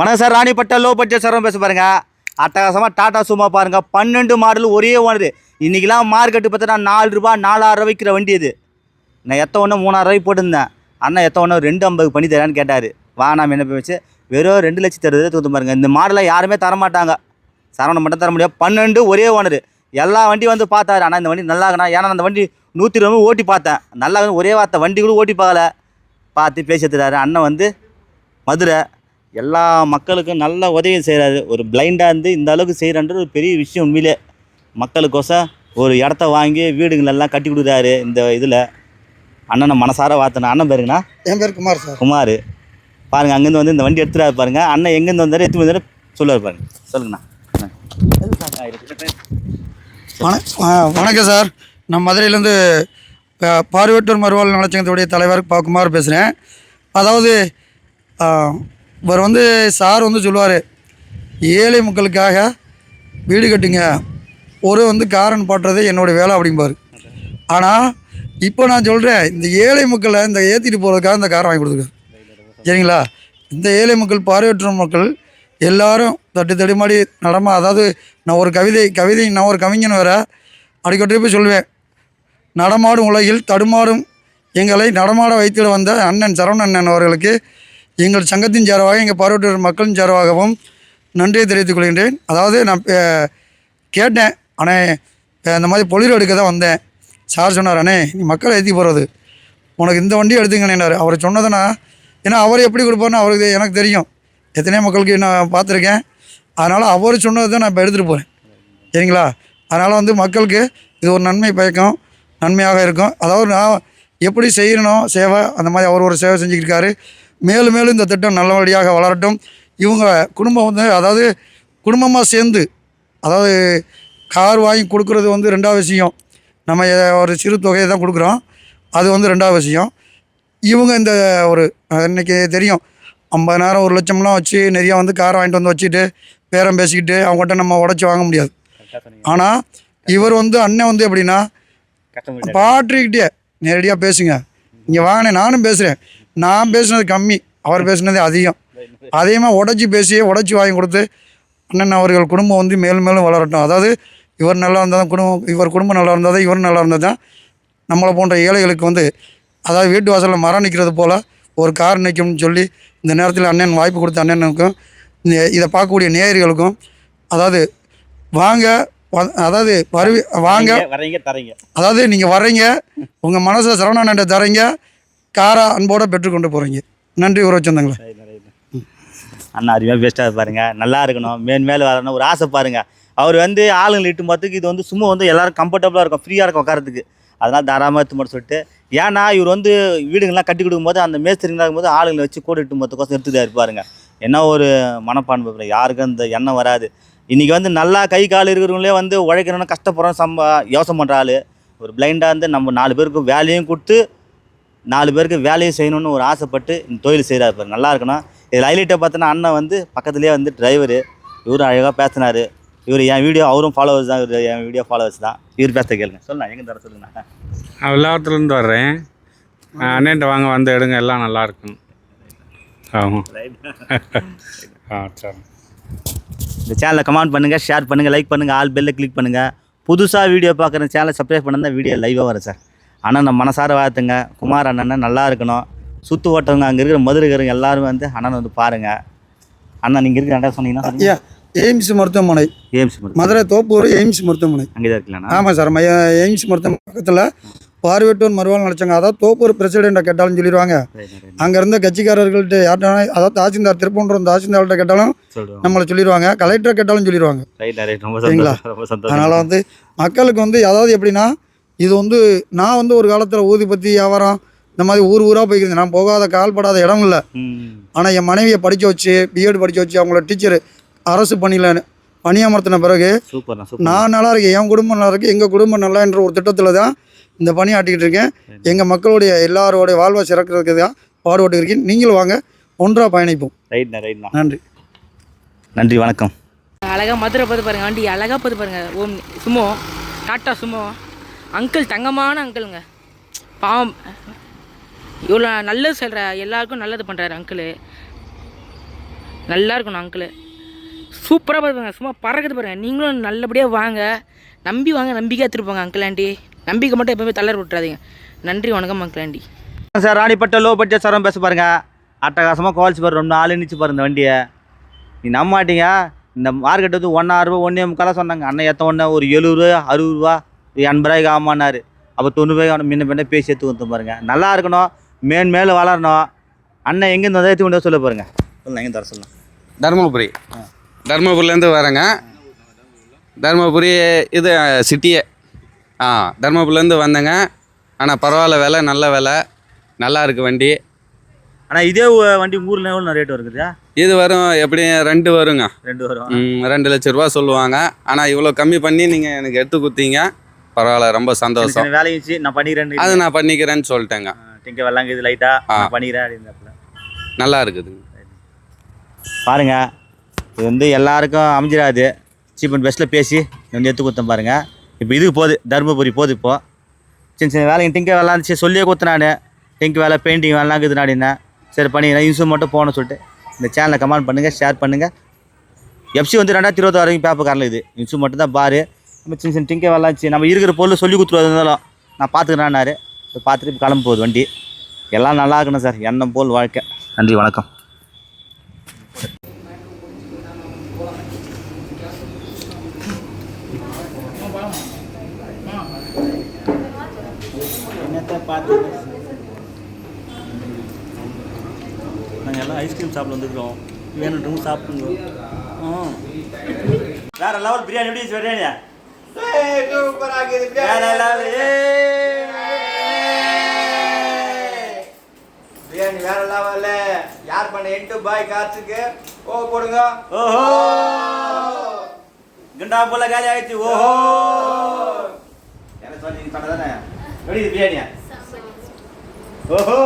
வணக்கம் சார் ராணிப்பட்ட low budget sir பேச பாருங்க. அட்டகாசமாக டாடா சும்மா பாருங்க. பன்னெண்டு மாடல் ஒரே ஓனரு இன்றைக்கெலாம் மார்க்கெட்டு பார்த்தா நாலு ரூபா நாலாயிரம் விற்கிற வண்டி இது. நான் எத்த ஒன்று மூணாயிரம் போட்டிருந்தேன். அண்ணா எத்த ஒன்று ரெண்டு ஐம்பது பண்ணி தரேன்னு கேட்டார். வா நான் என்ன போச்சு? வெறும் ரெண்டு லட்சம் தருது தூத்து பாருங்க. இந்த மாடலை யாருமே தர மாட்டாங்க சரவணம் மட்டும் தர முடியாது. பன்னெண்டு ஒரே ஓனர் எல்லா வண்டி வந்து பார்த்தாரு. ஆனால் இந்த வண்டி நல்லா இருக்கணும் ஏன்னா அந்த வண்டி நூற்றி இருபது ஓட்டி பார்த்தேன். நல்லா ஒரே வார்த்தை. வண்டி கூட ஓட்டி பார்க்கல. பார்த்து பேசி எடுத்துட்டாரு. அண்ணன் வந்து மதுரை. எல்லா மக்களுக்கும் நல்ல உதவி செய்கிறாரு ஒரு பிளைண்டாக இருந்து இந்த அளவுக்கு செய்கிறான்றது ஒரு பெரிய விஷயம் உண்மையிலே. மக்களுக்கோசம் ஒரு இடத்த வாங்கி வீடுங்களெல்லாம் கட்டி கொடுக்குறாரு இந்த இதில். அண்ணனை மனசார வார்த்தன அண்ணன் பேருங்கண்ணா. என் பேர் குமார் சார். குமார். பாருங்கள் அங்கேருந்து வந்து இந்த வண்டி எடுத்துறாரு பாருங்க. அண்ணன் எங்கேருந்து வந்தாரு எடுத்து வந்தாரு சொல்லுவார் பாருங்க. சொல்லுங்கண்ணா. வணக்கம் சார். நான் மதுரையிலேருந்து பார்வையற்றோர் மறுவாழ்வு நலச்சங்கத்துடைய தலைவர் பா குமார் பேசுகிறேன் அதாவது இவர் வந்து சார் வந்து சொல்லுவார் ஏழை மக்களுக்காக வீடு கட்டுங்க. ஒரு வந்து காரன் பாட்டுறது என்னோடய வேலை அப்படிம்பார். ஆனால் இப்போ நான் சொல்கிறேன் இந்த ஏழை மக்களை இந்த ஏற்றிட்டு போகிறதுக்காக இந்த கார் வாங்கி கொடுத்துருக்காரு. சரிங்களா? இந்த ஏழை மக்கள் பார்வையற்ற மக்கள் எல்லாரும் தட்டு தடுமாடி நடமா அதாவது நான் ஒரு கவிதை கவிதை நான் ஒரு கவிஞன் வேற அடிக்கடி போய் சொல்லுவேன். நடமாடும் உலகில் தடுமாறும் எங்களை நடமாட வைத்திட வந்த அண்ணன் சரவண அண்ணன் அவர்களுக்கு எங்கள் சங்கத்தின் சார்பாக எங்கள் பார்வையற்றோர் மக்களின் சார்பாகவும் நன்றியை தெரிவித்துக் கொள்கின்றேன். அதாவது நான் கேட்டேன். ஆனால் இந்த மாதிரி பொலிர் எடுக்க தான் வந்தேன். சார் சொன்னார் அண்ணே நீ மக்களை ஏற்றி போகிறது உனக்கு இந்த வண்டி எடுத்துங்கண்ணேனார் அவர் சொன்னதுன்னா ஏன்னா அவர் எப்படி கொடுப்பாருன்னு அவருக்கு எனக்கு தெரியும். எத்தனையோ மக்களுக்கு நான் பார்த்துருக்கேன். அதனால் அவர் சொன்னது தான் நான் இப்போ எடுத்துகிட்டு போகிறேன் சரிங்களா? அதனால் வந்து மக்களுக்கு இது ஒரு நன்மை பயக்கும் நன்மையாக இருக்கும். அதாவது நான் எப்படி செய்யணும் சேவை அந்த மாதிரி அவர் ஒரு சேவை செஞ்சுக்கிட்டு இருக்காரு. மேலும் மேலும் இந்த திட்டம் நல்லபடியாக வளரட்டும். இவங்க குடும்பம் வந்து அதாவது குடும்பமாக சேர்ந்து அதாவது கார் வாங்கி கொடுக்குறது வந்து ரெண்டாவது விஷயம். நம்ம ஒரு சிறு தொகையை தான் கொடுக்குறோம். அது வந்து ரெண்டாவது விஷயம். இவங்க இந்த ஒரு அஹ், இன்னைக்கு தெரியும் ஐம்பதாயிரம் ஒரு லட்சம்லாம் வச்சு நிறையா வந்து கார் வாங்கிட்டு வந்து வச்சுட்டு பேரம் பேசிக்கிட்டு அவங்ககிட்ட நம்ம உடச்சி வாங்க முடியாது. ஆனால் இவர் வந்து அண்ணன் வந்து எப்படின்னா பாட்ரிக்கிட்டே நேரடியாக பேசுங்க. இங்கே வாங்கினேன் நானும் பேசுகிறேன் நான் பேசுனது கம்மி அவர் பேசுனது அதிகம். அதிகமாக உடச்சி பேசி உடச்சி வாங்கி கொடுத்து அண்ணன் அவர்கள் குடும்பம் வந்து மேலும் மேலும் வளரட்டும். அதாவது இவர் நல்லா இருந்தால் தான் குடும்பம் இவர் குடும்பம் நல்லா இருந்தால் தான் இவர் நல்லா இருந்தால் தான் நம்மளை போன்ற ஏழைகளுக்கு வந்து அதாவது வீட்டு வாசலில் மரம் நிற்கிறது போல் ஒரு கார் நிற்கும்னு சொல்லி இந்த நேரத்தில் அண்ணன் வாய்ப்பு கொடுத்த அண்ணனுக்கும் இந்த இதை பார்க்கக்கூடிய நேயர்களுக்கும் அதாவது வாங்க அதாவது வருவி வாங்க. வரீங்க தரீங்க. அதாவது நீங்கள் வர்றீங்க உங்கள் மனசில் சரவணாண்ட தரீங்க காரை அன்போடு பெற்றுக்கொண்டு போகிறீங்க நன்றி உறவு சொந்தங்களே. அண்ணா அருமையாக பெஸ்ட்டாக பாருங்க. நல்லா இருக்கணும். மேன் மேலே வரணும் ஒரு ஆசை பாருங்கள் அவர் வந்து ஆளுங்களை இட்டு பார்த்துக்கு இது வந்து சும்மா வந்து எல்லாரும் கம்ஃபர்டபுளாக இருக்கும் ஃப்ரீயாக இருக்கும் உட்காரத்துக்கு அதனால் தாராளமாக எடுத்து மட்டும் சொல்லிட்டு. ஏன்னா இவர் வந்து வீடுங்கள்லாம் கட்டி கொடுக்கும்போது அந்த மேஸ்திரிங்களாக இருக்கும்போது ஆளுங்களை வச்சு கூட இட்டு போகிறதுக்கோசம் எடுத்துட்டு இருப்பாருங்க என்ன ஒரு மனப்பான்மை யாருக்கும் அந்த எண்ணம் வராது. இன்றைக்கி வந்து நல்லா கை கால் இருக்கிறவங்களே வந்து உழைக்கிறோன்னு கஷ்டப்படுறோம் சம்பா யோசனை பண்ணுற ஆள். ஒரு பிளைண்டாக இருந்து நம்ம நாலு பேருக்கு வேலையும் கொடுத்து நாலு பேருக்கு வேலையும் செய்யணும்னு ஒரு ஆசைப்பட்டு இந்த தொழில் செய்கிறாரு பாரு. நல்லா இருக்கணும். இதில் ஹைலைட்டை பார்த்தோன்னா அண்ணன் வந்து பக்கத்துலேயே வந்து டிரைவரு இவரும் அழகாக பேசினார். இவர் என் வீடியோ அவரும் ஃபாலோவர்ஸ் தான். இவர் என் வீடியோ ஃபாலோவர்ஸ் தான். இவர் பேச கேளுங்க. சொல்லுண்ணா எங்கே தர சொல்லுங்கண்ணா நான் வில்லாவத்துலேருந்து வர்றேன். அண்ணன்ட்ட வாங்க வந்து எடுங்க. எல்லாம் நல்லா இருக்கும். ஆமாம் ஆ சரி. இந்த சேனலை கமெண்ட் பண்ணுங்கள் ஷேர் பண்ணுங்கள் லைக் பண்ணுங்கள் ஆல் பெல்லை கிளிக் பண்ணுங்கள் புதுசாக வீடியோ பார்க்குற சேனலை சப்ஸ்கிரைப் பண்ணா வீடியோ லைவாக வரும் சார். அண்ணன் நம்ம மனசார வாழ்த்துங்க. குமார் அண்ணன் நல்லா இருக்கணும். சுற்று ஓட்டவங்க அங்கே இருக்கிற மதுரைக்காரங்க எல்லாரும் வந்து அண்ணன் வந்து பாருங்கள் அண்ணன் நீங்கள் இருக்கிற இடம் சொன்னீங்கன்னா எய்ம்ஸ் மருத்துவமனை. ஏம்ஸ் மதுரை தோப்பூர் எய்ம்ஸ் மருத்துவமனை. அங்கே தான் ஆமாம் சார் மைய எய்ம்ஸ் மருத்துவமனை பக்கத்தில் பார்வையற்றோர் மறுவாழ்வு நினச்சாங்க அதாவது தோப்பூர் பிரசிடெண்ட்டை கேட்டாலும் சொல்லிடுவாங்க. அங்கே இருந்த கட்சிக்காரர்கள்ட்ட யார்கிட்ட அதாவது தாசில்தார் திருப்பூன்ற தாசில்தார்கிட்ட கேட்டாலும் நம்மளை சொல்லிடுவாங்க. கலெக்டர் கேட்டாலும் சொல்லிடுவாங்க. சரிங்களா? அதனால் வந்து மக்களுக்கு வந்து அதாவது எப்படின்னா இது வந்து நான் வந்து ஒரு காலத்தில் ஊதி பற்றி வியாபாரம் இந்த மாதிரி ஊர் ஊராக போய்க்கிறேன் நான் போகாத கால்படாத இடம் இல்லை ம். ஆனால் என் மனைவியை படிக்க வச்சு பிஎட் படிக்க வச்சு அவங்கள டீச்சர் அரசு பணியில் பணியமர்த்தின பிறகு நான் நல்லா இருக்கேன். என் குடும்பம் நல்லா இருக்கு. எங்கள் குடும்பம் நல்லா என்ற ஒரு திட்டத்தில் தான் இந்த பணி ஆட்டிக்கிட்டு இருக்கேன். எங்கள் மக்களுடைய எல்லாரோடைய வாழ்வை சிறக்கிறதுக்கு தான் பாடுபட்டு இருக்கேன். நீங்களும் வாங்க ஒன்றாக பயணிப்போம். ரைட்ண்ணா ரைட்ண்ணா. நன்றி. நன்றி வணக்கம். அழகா மதுரை பார்த்து பாருங்க ஆண்டி அழகா பார்த்து பாருங்க. ஓம் சுமோ டாட்டா சுமோ. அங்கிள் தங்கமான அங்கிளுங்க. பாவம். இவ்வளோ நல்லது சொல்கிற எல்லாருக்கும் நல்லது பண்ணுறாரு அங்கிள். நல்லா இருக்கணும் அங்கிள். சூப்பராக பார்ப்பாங்க சும்மா பறக்குது பாருங்க. நீங்களும் நல்லபடியாக வாங்க. நம்பி வாங்க நம்பிக்கையாக எடுத்துருப்பாங்க அங்கிள் ஆண்டி. நம்பிக்கை மட்டும் எப்பவுமே தளர விட்டுறாதீங்க. நன்றி வணக்கம் அங்கிள் ஆண்டி. சார் ராணிப்பட்ட லோ பட்ஜெட் சாரம் பேச பாருங்க. அட்டகாசமாக குவாலிச்சு பாரு ரொம்ப நாள் நிச்சு பாரு இந்த வண்டியை. நீ நம்ப மாட்டீங்க. இந்த மார்க்கெட் வந்து ஒன்றா ரூபா ஒன்றே முக்காலாக சொன்னாங்க. அண்ணன் எத்த ஒன்று ஒரு எழுபது ரூபா அறுபது ரூபா எண்பது ரூபாய்க்கு ஆமான்னாரு அப்போ தொண்ணூறு ரூபாய்க்கு முன்ன பின்ன பேசி எடுத்து வந்து பாருங்க. நல்லா இருக்கணும். மேன் மேலே வளரணும். அண்ணன் எங்கேருந்து வந்தால் எடுத்து கொண்டு சொல்ல பாருங்க சொல்லலாம் எங்கே தர சொல்லலாம். தருமபுரி. தருமபுரிலேருந்து வரேங்க. தருமபுரி இது சிட்டியே. ஆ தருமபுரிலேருந்து வந்தேங்க. ஆனால் பரவாயில்ல விலை நல்ல விலை. நல்லா இருக்கு வண்டி. ஆனால் இதே வண்டி ஊரில் எவ்வளோ ரேட் வருதுயா இது வரும் எப்படியும் ரெண்டு வருங்க. ரெண்டு வரும். ம், ரெண்டு லட்ச ரூபா சொல்லுவாங்க. ஆனால் இவ்வளோ கம்மி பண்ணி நீங்கள் எனக்கு எடுத்து கொடுத்தீங்க. பரவாயில்ல ரொம்ப சந்தோஷம். வேலையும் நான் பண்ணிக்கிறேன் அது நான் பண்ணிக்கிறேன்னு சொல்லிட்டேங்க. திங்க வெள்ளாங்க இது. நான் பண்ணிக்கிறேன் அப்படின்றப்பல நல்லா இருக்குதுங்க பாருங்க இது வந்து எல்லாருக்கும் அமைஞ்சிடாது. சீப் அண்ட் பெஸ்ட்டில் பேசி வந்து எடுத்து கொடுத்தேன் பாருங்க. இப்போ இதுக்கு போகுது தருமபுரி போகுது இப்போ. சின்ன சின்ன வேலைங்க டிங்க வேலை இருந்துச்சு சொல்லியே கொடுத்தேன் நான். டிங்க் வேலை பெயிண்டிங் வேலைலாம் இருக்குது நாடினேன் சரி பண்ணிக்கிறேன். இன்சூர் மட்டும் போகணும்னு சொல்லிட்டு இந்த சேனலை கமெண்ட் பண்ணுங்கள் ஷேர் பண்ணுங்கள் எஃப்சி வந்து ரெண்டாயிரத்தி இருபத்தாறு வரைக்கும் பேப்பர் காரில் இது இன்சூர் மட்டும் தான் பாரு. நம்ம சின்ன சின்ன டிங்க வேலை இருந்துச்சு நம்ம இருக்கிற பொருள் சொல்லி கொடுத்துருவாரு இருந்தாலும் நான் பார்த்துக்கிறேன்னாரு. இப்போ பார்த்துட்டு இப்போ கிளம்ப போகுது வண்டி. எல்லாம் நல்லா இருக்கணும் சார். எண்ணம் போல் வாழ்க்கை. நன்றி வணக்கம். நாங்கள் எல்லாம் ஐஸ்கிரீம் சாப்பிட வந்துருக்கோம். வேணுன்றவங்க சாப்பிடுங்க. ம் வேற லெவல் பிரியாணி எப்படி பிரியாணியா? வேற லெவல் பிரியாணி வேற லெவல்ல யார் பண்ண எட்டு பாய் காத்துக்கு ஓ போடுங்க ஓஹோ குண்டா போல காலி ஆயிடுச்சு ஓஹோ என்ன சொல்லி சொன்னதானே எப்படி பிரியாணியா ஓஹோ!